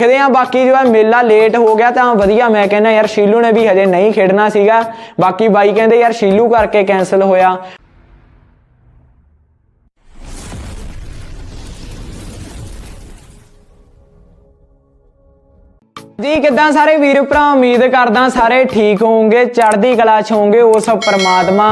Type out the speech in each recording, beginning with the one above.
ਦੇਖਦੇ ਆ ਬਾਕੀ ਜੋ ਹੈ ਮੇਲਾ ਲੇਟ ਹੋ ਗਿਆ ਤਾਂ ਵਧੀਆ, ਮੈਂ ਕਹਿੰਦਾ ਯਾਰ ਸ਼ੀਲੂ ਨੇ ਵੀ ਹਜੇ ਨਹੀਂ ਖੇਡਣਾ ਸੀਗਾ। ਬਾਕੀ ਬਾਈ ਕਹਿੰਦੇ ਯਾਰ ਸ਼ੀਲੂ ਕਰਕੇ ਕੈਨਸਲ ਹੋਇਆ। ਜੀ ਕਿੱਦਾਂ ਸਾਰੇ ਵੀਰ ਭਰਾ? ਉਮੀਦ ਕਰਦਾ ਸਾਰੇ ਠੀਕ ਹੋਵੋਗੇ, ਚੜ੍ਹਦੀ ਕਲਾ ਚ ਹੋਵੋਗੇ ਉਸ ਪ੍ਰਮਾਤਮਾ।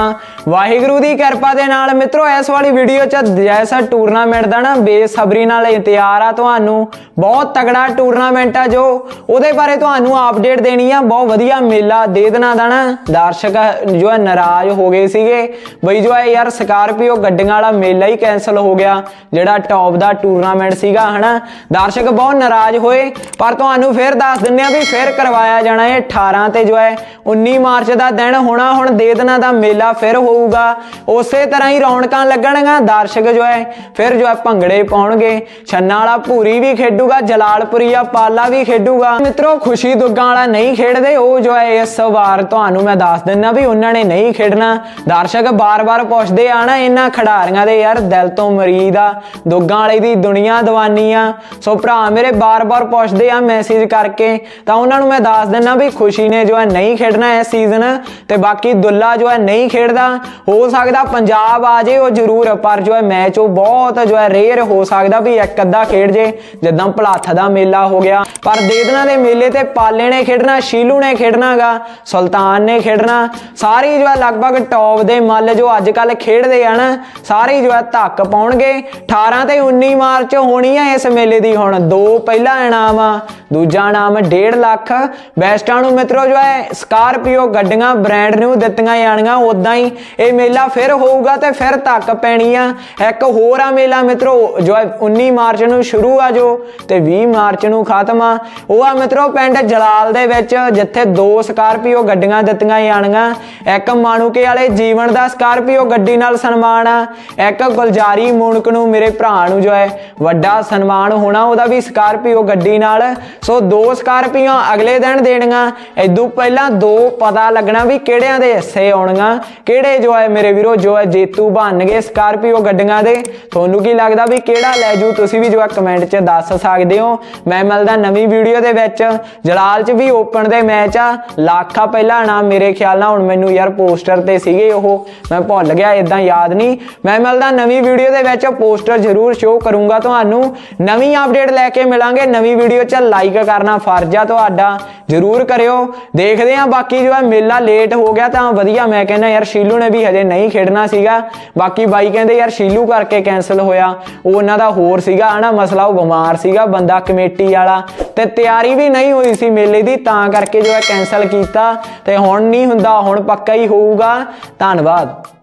ਵਾਹਿਗੁਰੂ ਦੀ ਕਿਰਪਾ ਦੇ ਨਾਲ ਮਿੱਤਰੋ, ਇਸ ਵਾਲੀ ਵੀਡੀਓ ਚ ਜੈਸਾ ਟੂਰਨਾਮੈਂਟ ਦਾ ਨਾ ਬੇਸਬਰੀ ਨਾਲ ਇੰਤਜ਼ਾਰ ਆ ਤੁਹਾਨੂੰ। ਬਹੁਤ ਤਗੜਾ ਟੂਰਨਾਮੈਂਟ ਆ ਜੋ। ਉਹਦੇ ਬਾਰੇ ਤੁਹਾਨੂੰ ਅਪਡੇਟ ਦੇਣੀ ਆ। ਬਹੁਤ ਵਧੀਆ ਮੇਲਾ ਦੇ ਦੇਣਾ ਦਾ ਨਾ ਦਰਸ਼ਕ ਜੋ ਹੈ ਨਾਰਾਜ਼ ਹੋ ਗਏ ਸੀਗੇ। ਬਈ ਜੋ ਹੈ ਯਾਰ ਸਕਾਰਪੀਓ ਗੱਡੀਆਂ ਵਾਲਾ ਮੇਲਾ ਹੀ ਕੈਨਸਲ ਹੋ ਗਿਆ, ਜਿਹੜਾ ਟੌਪ ਦਾ ਟੂਰਨਾਮੈਂਟ ਸੀਗਾ, ਹਨਾ। ਦਰਸ਼ਕ ਬਹੁਤ ਨਾਰਾਜ਼ ਹੋਏ, ਪਰ ਤੁਹਾਨੂੰ ਫਿਰ ਦੱਸ ਦਿੰਦੇ ਆ ਵੀ ਫਿਰ ਕਰਵਾਇਆ ਜਾਣਾ ਇਹ 18 ਤੇ ਜੋ ਹੈ 19 ਮਾਰਚ ਦਾ ਦਿਨ ਹੋਣਾ, ਹੁਣ ਦੇ ਦਿਨਾਂ ਦਾ ਮੇਲਾ ਫਿਰ ਹੋਊਗਾ। ਉਸੇ ਤਰ੍ਹਾਂ ਹੀ ਰੌਣਕਾਂ ਲੱਗਣਗੀਆਂ, ਦਰਸ਼ਕ ਜੋ ਹੈ, ਫਿਰ ਜੋ ਹੈ ਭੰਗੜੇ ਪਾਉਣਗੇ। ਛੰਨਾ ਵਾਲਾ ਭੂਰੀ ਵੀ ਖੇਡੂਗਾ ਜਲਾਲਪੁਰੀਆ ਪਾਲਾ ਵੀ ਖੇਡੂਗਾ। ਮਿੱਤਰੋ, ਖੁਸ਼ੀ ਦੁੱਗਾਂ ਵਾਲਾ ਨਹੀਂ ਖੇਡਦੇ, ਉਹ ਜੋ ਹੈ, ਇਸ ਵਾਰ ਤੁਹਾਨੂੰ ਮੈਂ ਦੱਸ ਦਿੰਦਾ ਵੀ ਉਹਨਾਂ ਨੇ ਨਹੀਂ ਖੇਡਣਾ। ਦਰਸ਼ਕ ਬਾਰ-ਬਾਰ ਪੁੱਛਦੇ ਆ ਨਾ, ਇਹਨਾਂ ਖਿਡਾਰੀਆਂ ਦੇ ਯਾਰ ਦਿਲ ਤੋਂ ਮਰੀਦ ਆ, ਦੁੱਗਾਂ ਵਾਲੇ ਦੀ ਦੁਨੀਆ ਦੀਵਾਨੀ ਆ। ਸੋ ਭਰਾ, ਮੇਰੇ ਬਾਰ-ਬਾਰ ਪੁੱਛਦੇ ਆ ਮੈਸੇਜ ਕਰਕੇ ਤਾਂ ਉਹਨਾਂ ਨੂੰ ਮੈਂ ਦੱਸ ਦਿੰਦਾ ਵੀ ਖੁਸ਼ੀ ਨੇ ਜੋ ਹੈ ਨਹੀਂ ਖੇਡਣਾ ਇਸ ਸੀਜ਼ਨ ਤੇ ਬਾਕੀ ਦੁੱਲਾ ਜੋ ਹੈ ਨਹੀਂ ਖੇਡਦਾ। ਹੋ ਸਕਦਾ ਪੰਜਾਬ ਆ ਜੇ, ਉਹ ਜ਼ਰੂਰ, ਪਰ ਜੋ ਹੈ ਮੈਚ ਉਹ ਬਹੁਤ ਜੋ ਹੈ ਰੇਅਰ ਹੋ ਸਕਦਾ ਵੀ ਇੱਕ ਅੱਧਾ ਖੇਡ ਜੇ, ਜਿੱਦਾਂ ਭਲਾਥ ਦਾ ਮੇਲਾ ਹੋ ਗਿਆ। ਪਰ ਦੇਦਨਾ ਦੇ ਮੇਲੇ ਤੇ ਪਾਲੇ ਨੇ ਖੇਡਣਾ, ਸ਼ੀਲੂ ਨੇ ਖੇਡਣਾਗਾ ਸੁਲਤਾਨ ਨੇ ਖੇਡਣਾ। ਸਾਰੀ ਜੋ ਹੈ ਲਗਭਗ ਟੌਪ ਦੇ ਮੱਲ ਜੋ ਅੱਜ ਕੱਲ ਖੇਡਦੇ ਆ ਨਾ, ਸਾਰੇ ਜੋ ਹੈ ਧੱਕ ਪਾਉਣਗੇ। 18 ਤੇ 19 ਮਾਰਚ ਹੋਣੀ ਆ ਇਸ ਮੇਲੇ ਦੀ ਹੁਣ, ਦੋ ਪਹਿਲਾ ਇਨਾਮ ਆ, ਦੂਜਾ ਇਨਾਮ 1.5 ਲੱਖ। ਬੈਸਟਾਂ ਨੂੰ ਮਿੱਤਰੋ ਜੋ ਹੈ, ਸਕਾਰਪੀਓ ਗੱਡੀਆਂ, ਬ੍ਰਾਂਡ ਨਿਊ ਦਿੱਤੀਆਂ ਜਾਣੀਆਂ ਉਦਾਂ ਹੀ ਇਹ ਮੇਲਾ ਫਿਰ ਹੋਊਗਾ ਤੇ ਫਿਰ ਧੱਕ ਪੈਣੀ ਆ। ਇੱਕ ਹੋਰ ਆ ਮੇਲਾ ਮਿੱਤਰੋ, ਜੋ ਹੈ 19 ਮਾਰਚ ਨੂੰ ਸ਼ੁਰੂ ਆ ਜੋ ਤੇ 20 ਮਾਰਚ ਨੂੰ ਖਤਮ ਆ। ਉਹ ਆ ਮਿੱਤਰੋ ਪਿੰਡ ਜਲਾਲ ਦੇ ਵਿੱਚ, ਜਿੱਥੇ ਦੋ ਸਕਾਰਪੀਓ ਗੱਡੀਆਂ ਦਿੱਤੀਆਂ ਜਾਣੀਆਂ ਇੱਕ ਮਾਣੂਕੇ ਵਾਲੇ ਜੀਵਨ ਦਾ ਸਕਾਰਪੀਓ ਗੱਡੀ ਨਾਲ ਸਨਮਾਨ ਆ। ਇੱਕ ਗੁਲਜਾਰੀ ਮੂਨਕ ਨੂੰ ਮੇਰੇ ਭਰਾ ਨੂੰ ਜੋ ਹੈ, ਵੱਡਾ ਸਨਮਾਨ ਹੋਣਾ, ਉਹਦਾ ਵੀ ਸਕਾਰਪੀਓ ਗੱਡੀ ਨਾਲ। ਸੋ ਦੋ ਸਕਾਰਪੀਓ ਅਗਲੇ ਦਿਨ ਦੇਣੀਆਂ। ਇਦੋਂ ਪਹਿਲਾਂ ਦੋ ਪਤਾ ਲੱਗਣਾ ਵੀ ਕਿਹੜਿਆਂ ਦੇ ਹਿੱਸੇ ਆਉਣੀਆਂ। ਕਿਹੜੇ ਜੋ ਹੈ ਮੇਰੇ ਵੀਰੋ, ਜੋ ਹੈ ਜੇਤੂ ਬਣਨਗੇ ਸਕਾਰਪੀਓ ਗੱਡੀਆਂ ਦੇ। ਤੁਹਾਨੂੰ ਕੀ ਲੱਗਦਾ ਵੀ ਕਿਹੜਾ ਲੈ ਜੂ? ਤੁਸੀਂ ਵੀ ਜੋ ਹੈ ਕਮੈਂਟ 'ਚ ਦੱਸ ਸਕਦੇ ਹੋ। ਮੈਂ ਮਿਲਦਾ ਨਵੀਂ ਵੀਡੀਓ ਦੇ ਵਿੱਚ। ਜਲਾਲ 'ਚ ਵੀ ਓਪਨ ਦੇ ਮੈਚ ਆ। ਲੱਖਾ ਪਹਿਲਾ ਇਨਾਮ ਮੇਰੇ ਖਿਆਲ ਨਾਲ, ਹੁਣ ਮੈਨੂੰ ਯਾਰ ਪੋਸਟਰ ਤੇ ਸੀਗੇ ਉਹ। ਮੈਂ ਭੁੱਲ ਗਿਆ ਇਦਾਂ ਯਾਦ ਨਹੀਂ। ਮੈਂ ਮਿਲਦਾ ਨਵੀਂ ਵੀਡੀਓ ਦੇ ਵਿੱਚ ਪੋਸਟਰ ਜ਼ਰੂਰ ਸ਼ੋਅ ਕਰੂੰਗਾ ਤੁਹਾਨੂੰ। ਨਵੀਂ ਅਪਡੇਟ ਲੈ ਕੇ ਮਿਲਾਂਗੇ। ਨਵੀਂ ਵੀਡੀਓ 'ਚ ਲਾਈਕ ਕਰਨਾ ਫਰਜ਼ ਆ ਤੁਹਾਡਾ ਜ਼ਰੂਰ ਕਰਿਓ। ਦੇਖਦੇ ਆ ਬਾਕੀ ਜੋ ਹੈ ਮੇਲਾ ਲੇਟ ਹੋ ਗਿਆ ਤਾਂ ਵਧੀਆ। ਮੈਂ ਕਹਿੰਦਾ ਯਾਰ ਸ਼ੀਲੂ ਨੇ ਵੀ ਹਜੇ ਨਹੀਂ ਖੇਡਣਾ ਸੀਗਾ। ਬਾਕੀ ਬਾਈ ਕਹਿੰਦੇ ਯਾਰ ਸ਼ੀਲੂ ਕਰਕੇ ਕੈਨਸਲ ਹੋਇਆ। ਉਹ ਉਹਨਾਂ ਦਾ ਹੋਰ ਸੀਗਾ, ਹਨਾ? ਮਸਲਾ, ਉਹ ਬਿਮਾਰ ਸੀਗਾ ਬੰਦਾ, ਕਮੇਟੀ ਵਾਲਾ। ਤੇ ਤਿਆਰੀ ਵੀ ਨਹੀਂ ਹੋਈ ਸੀ ਮੇਲੇ ਦੀ, ਤਾਂ ਕਰਕੇ ਜੋ ਹੈ ਕੈਨਸਲ ਕੀਤਾ। ਤੇ ਹੁਣ ਨਹੀਂ ਹੁੰਦਾ, ਹੁਣ ਪੱਕਾ ਹੀ ਹੋਊਗਾ। ਧੰਨਵਾਦ।